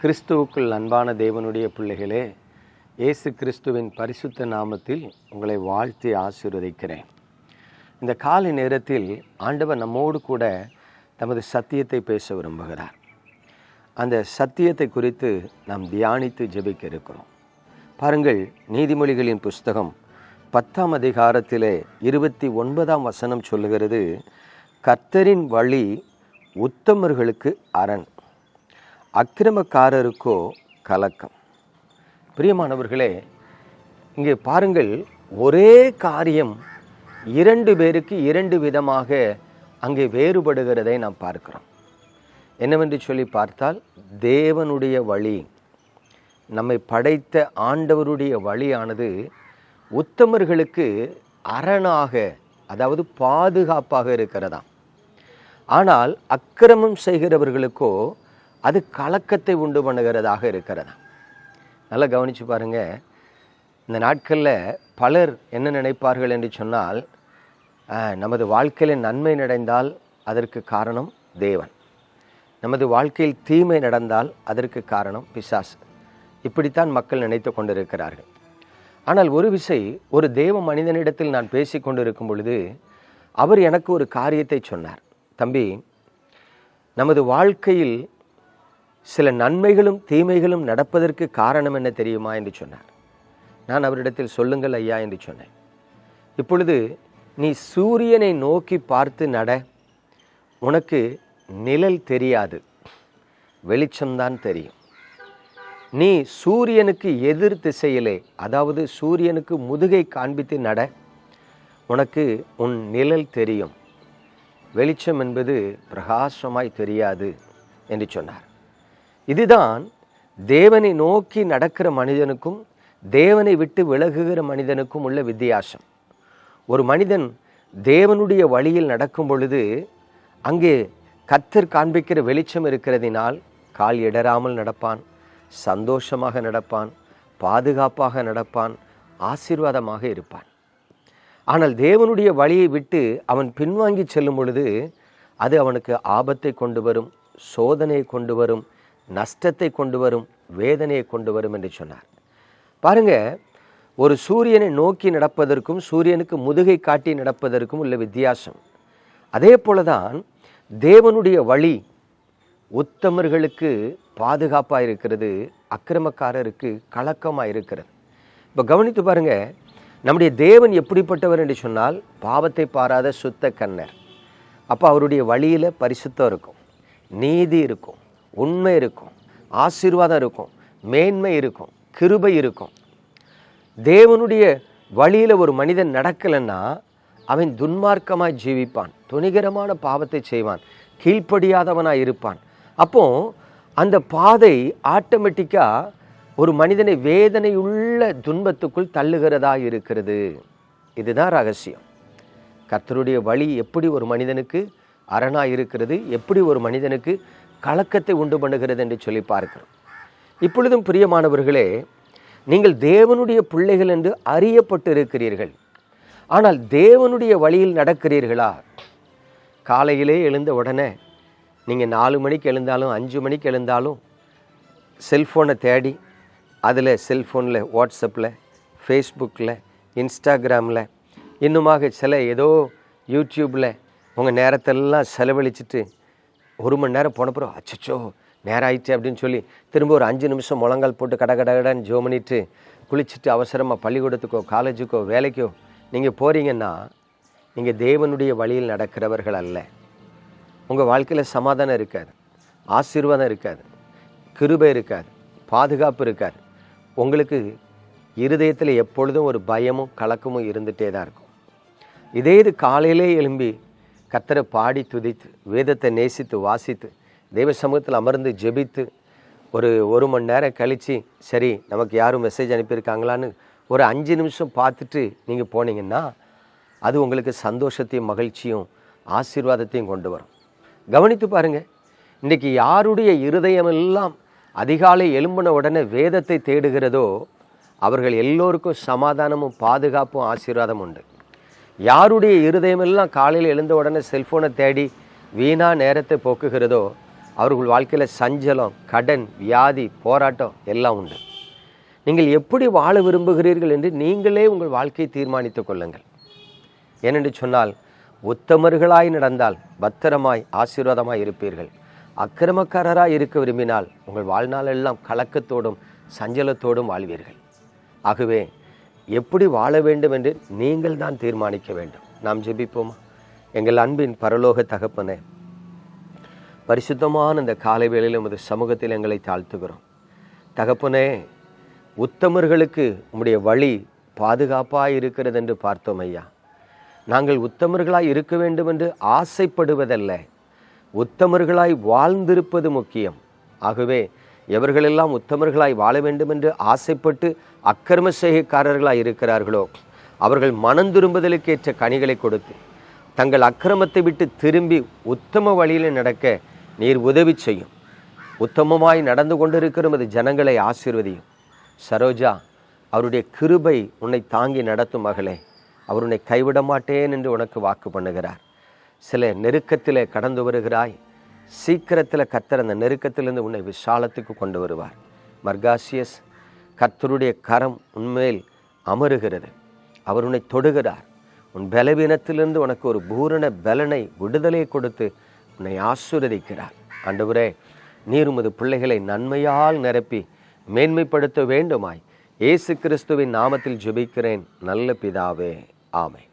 கிறிஸ்துவுக்குள் அன்பான தேவனுடைய பிள்ளைகளே இயேசு கிறிஸ்துவின் பரிசுத்த நாமத்தில் உங்களை வாழ்த்தி ஆசீர்வதிக்கிறேன். இந்த காலை நேரத்தில் ஆண்டவர் நம்மோடு கூட தமது சத்தியத்தை பேச விரும்புகிறார். அந்த சத்தியத்தை குறித்து நாம் தியானித்து ஜெபிக்க இருக்கிறோம். பாருங்கள் நீதிமொழிகளின் புஸ்தகம் பத்தாம் அதிகாரத்திலே இருபத்தி ஒன்பதாம் வசனம் சொல்லுகிறது கர்த்தரின் வழி உத்தமர்களுக்கு அரண். அக்கிரமக்காரருக்கோ கலக்கம். பிரியமானவர்களே இங்கே பாருங்கள் ஒரே காரியம் இரண்டு பேருக்கு இரண்டு விதமாக அங்கே வேறுபடுகிறதை நாம் பார்க்கிறோம். என்னவென்று சொல்லி பார்த்தால் தேவனுடைய வழி நம்மை படைத்த ஆண்டவருடைய வழியானது உத்தமர்களுக்கு அரணாக அதாவது பாதுகாப்பாக இருக்கிறதாம். ஆனால் அக்கிரமம் செய்கிறவர்களுக்கோ அது கலக்கத்தை உண்டு பண்ணுகிறதாக இருக்கிறதா. நல்லா கவனித்து பாருங்கள் இந்த நாட்களில் பலர் என்ன நினைப்பார்கள் என்று சொன்னால் நமது வாழ்க்கையில் நன்மை நடந்தால் அதற்கு காரணம் தேவன். நமது வாழ்க்கையில் தீமை நடந்தால் அதற்கு காரணம் பிசாஸ் இப்படித்தான் மக்கள் நினைத்து கொண்டிருக்கிறார்கள். ஆனால் ஒரு விசை ஒரு தேவ மனிதனிடத்தில் நான் பேசி கொண்டிருக்கும் பொழுது அவர் எனக்கு ஒரு காரியத்தை சொன்னார். தம்பி நமது வாழ்க்கையில் சில நன்மைகளும் தீமைகளும் நடப்பதற்கு காரணம் என்ன தெரியுமா என்று சொன்னார். நான் அவரிடத்தில் சொல்லுங்கள் ஐயா என்று சொன்னேன். இப்பொழுது நீ சூரியனை நோக்கி பார்த்து நட. உனக்கு நிழல் தெரியாது. வெளிச்சம்தான் தெரியும். நீ சூரியனுக்கு எதிர் திசையிலே அதாவது சூரியனுக்கு முதுகை காண்பித்து நட. உனக்கு உன் நிழல் தெரியும். வெளிச்சம் என்பது பிரகாசமாய் தெரியாது என்று சொன்னார். இதுதான் தேவனை நோக்கி நடக்கிற மனிதனுக்கும் தேவனை விட்டு விலகுகிற மனிதனுக்கும் உள்ள வித்தியாசம். ஒரு மனிதன் தேவனுடைய வழியில் நடக்கும் பொழுது அங்கே கத்தர் காண்பிக்கிற வெளிச்சம் இருக்கிறதினால் கால் இடராமல் நடப்பான் சந்தோஷமாக நடப்பான் பாதுகாப்பாக நடப்பான் ஆசீர்வாதமாக இருப்பான். ஆனால் தேவனுடைய வழியை விட்டு அவன் பின்வாங்கி செல்லும் பொழுது அது அவனுக்கு ஆபத்தை கொண்டு வரும் சோதனையை கொண்டு வரும் நஷ்டத்தை கொண்டு வரும் வேதனையை கொண்டு வரும் என்று சொன்னார். பாருங்க ஒரு சூரியனை நோக்கி நடப்பதற்கும் சூரியனுக்கு முதுகை காட்டி நடப்பதற்கும் உள்ள வித்தியாசம். அதே போல தான் தேவனுடைய வழி உத்தமர்களுக்கு பாதுகாப்பாக இருக்கிறது அக்கிரமக்காரருக்கு கலக்கமாக இருக்கிறது. இப்போ கவனித்து பாருங்க நம்முடைய தேவன் எப்படிப்பட்டவர் என்று சொன்னால் பாவத்தை பாராத சுத்த கண்ணர் அப்போ அவருடைய வழியில் பரிசுத்தம் இருக்கும் நீதி இருக்கும். உண்மை இருக்கும். ஆசீர்வாதம் இருக்கும். மேன்மை இருக்கும். கிருபை இருக்கும். தேவனுடைய வழியில் ஒரு மனிதன் நடக்கலைன்னா அவன் துன்மார்க்கமாய் ஜீவிப்பான். துணிகரமான பாவத்தை செய்வான். கீழ்ப்படியாதவனாக இருப்பான். அப்போ அந்த பாதை ஆட்டோமேட்டிக்காக ஒரு மனிதனை வேதனையுள்ள துன்பத்துக்குள் தள்ளுகிறதா இருக்கிறது. இதுதான் ரகசியம். கர்த்தருடைய வழி எப்படி ஒரு மனிதனுக்கு அரணாக இருக்கிறது? எப்படி ஒரு மனிதனுக்கு கலக்கத்தை உண்டு பண்ணுகிறது என்று சொல்லி பார்க்கிறோம். இப்பொழுதும் பிரியமானவர்களே நீங்கள் தேவனுடைய பிள்ளைகள் என்று அறியப்பட்டு இருக்கிறீர்கள் ஆனால் தேவனுடைய வழியில் நடக்கிறீர்களா? காலையிலே எழுந்த உடனே நீங்கள் நாலு மணிக்கு எழுந்தாலும் அஞ்சு மணிக்கு எழுந்தாலும் செல்ஃபோனை தேடி அதில் செல்ஃபோனில் வாட்ஸ்அப்பில் ஃபேஸ்புக்கில் இன்ஸ்டாகிராமில் இன்னுமாக சில ஏதோ யூடியூப்பில் உங்கள் நேரத்தெல்லாம் செலவழிச்சிட்டு ஒரு மணி நேரம் போன அச்சோ அச்சச்சோ நேரம் ஆயிடுச்சு அப்படின்னு சொல்லி திரும்ப ஒரு அஞ்சு நிமிஷம் முழங்கால் போட்டு கட கட கடன்னு ஜோ பண்ணிட்டு குளிச்சுட்டு அவசரமாக பள்ளிக்கூடத்துக்கோ காலேஜுக்கோ வேலைக்கோ நீங்கள் போகிறீங்கன்னா நீங்கள் தேவனுடைய வழியில் நடக்கிறவர்கள் அல்ல. உங்கள் வாழ்க்கையில் சமாதானம் இருக்காது. ஆசீர்வாதம் இருக்காது. கிருபை இருக்காது. பாதுகாப்பு இருக்காது. உங்களுக்கு இருதயத்தில் எப்பொழுதும் ஒரு பயமும் கலக்கமும் இருந்துகிட்டே தான் இருக்கும். இதே இது காலையிலே எழும்பி கத்தரை பாடி துதித்து வேதத்தை நேசித்து வாசித்து தெய்வ சமூகத்தில் அமர்ந்து ஜெபித்து ஒரு ஒரு மணி நேரம் கழித்து சரி நமக்கு யாரும் மெசேஜ் அனுப்பியிருக்காங்களான்னு ஒரு அஞ்சு நிமிஷம் பார்த்துட்டு நீங்கள் போனீங்கன்னா அது உங்களுக்கு சந்தோஷத்தையும் மகிழ்ச்சியும் ஆசீர்வாதத்தையும் கொண்டு வரும். கவனித்து பாருங்கள் இன்றைக்கி யாருடைய இருதயமெல்லாம் அதிகாலை எழும்பின உடனே வேதத்தை தேடுகிறதோ அவர்கள் எல்லோருக்கும் சமாதானமும் பாதுகாப்பும் ஆசீர்வாதம் உண்டு. யாருடைய இருதயமெல்லாம் காலையில் எழுந்த உடனே செல்ஃபோனை தேடி வீணா நேரத்தை போக்குகிறதோ அவர்கள் வாழ்க்கையில் சஞ்சலம் கடன் வியாதி போராட்டம் எல்லாம் உண்டு. நீங்கள் எப்படி வாழ விரும்புகிறீர்கள் என்று நீங்களே உங்கள் வாழ்க்கையை தீர்மானித்துக் கொள்ளுங்கள். ஏனென்று சொன்னால் உத்தமர்களாய் நடந்தால் பத்திரமாய் ஆசீர்வாதமாய் இருப்பீர்கள். அக்கிரமக்காரராக இருக்க விரும்பினால் உங்கள் வாழ்நாளெல்லாம் கலக்கத்தோடும் சஞ்சலத்தோடும் வாழ்வீர்கள். ஆகவே எப்படி வாழ வேண்டும் என்று நீங்கள் தான் தீர்மானிக்க வேண்டும். நாம் ஜெபிப்போமா? எங்கள் அன்பின் பரலோக தகப்பனே பரிசுத்தமான இந்த காலை வேளையில் உமது சமூகத்தில் எங்களை தாழ்த்துகிறோம். தகப்பனே உத்தமர்களுக்கு உம்முடைய வழி பாதுகாப்பாக இருக்கிறது என்று பார்த்தோம் ஐயா. நாங்கள் உத்தமர்களாய் இருக்க வேண்டும் என்று ஆசைப்படுவதல்ல. உத்தமர்களாய் வாழ்ந்திருப்பது முக்கியம். ஆகவே எவர்களெல்லாம் உத்தமர்களாய் வாழ வேண்டும் என்று ஆசைப்பட்டு அக்கிரம செய்கைக்காரர்களாய் இருக்கிறார்களோ அவர்கள் மனம் திரும்புதலுக்கேற்ற கனிகளை கொடுத்து தங்கள் அக்கிரமத்தை விட்டு திரும்பி உத்தம வழியில் நடக்க நீர் உதவி செய்யும். உத்தமமாய் நடந்து கொண்டிருக்கிற உமது ஜனங்களை ஆசீர்வதியும். சரோஜா அவருடைய கிருபை உன்னை தாங்கி நடத்தும் மகளே. அவர் உன்னை கைவிட மாட்டேன் என்று உனக்கு வாக்கு பண்ணுகிறார். சில நெருக்கத்தில் கடந்து வருகிறாய். சீக்கிரத்தில் கத்தர் அந்த நெருக்கத்திலிருந்து உன்னை விசாலத்துக்கு கொண்டு வருவார். மர்காசியஸ் கர்த்தருடைய கரம் உண்மையில் அமருகிறது. அவர் உன்னை தொடுகிறார். உன் பலவீனத்திலிருந்து உனக்கு ஒரு பூரண பலனை விடுதலை கொடுத்து உன்னை ஆசீர்வதிக்கிறார். ஆண்டவரே நீர் உமது பிள்ளைகளை நன்மையால் நிரப்பி மேன்மைப்படுத்த வேண்டுமாய். இயேசு கிறிஸ்துவின் நாமத்தில் ஜெபிக்கிறேன். நல்ல பிதாவே ஆமை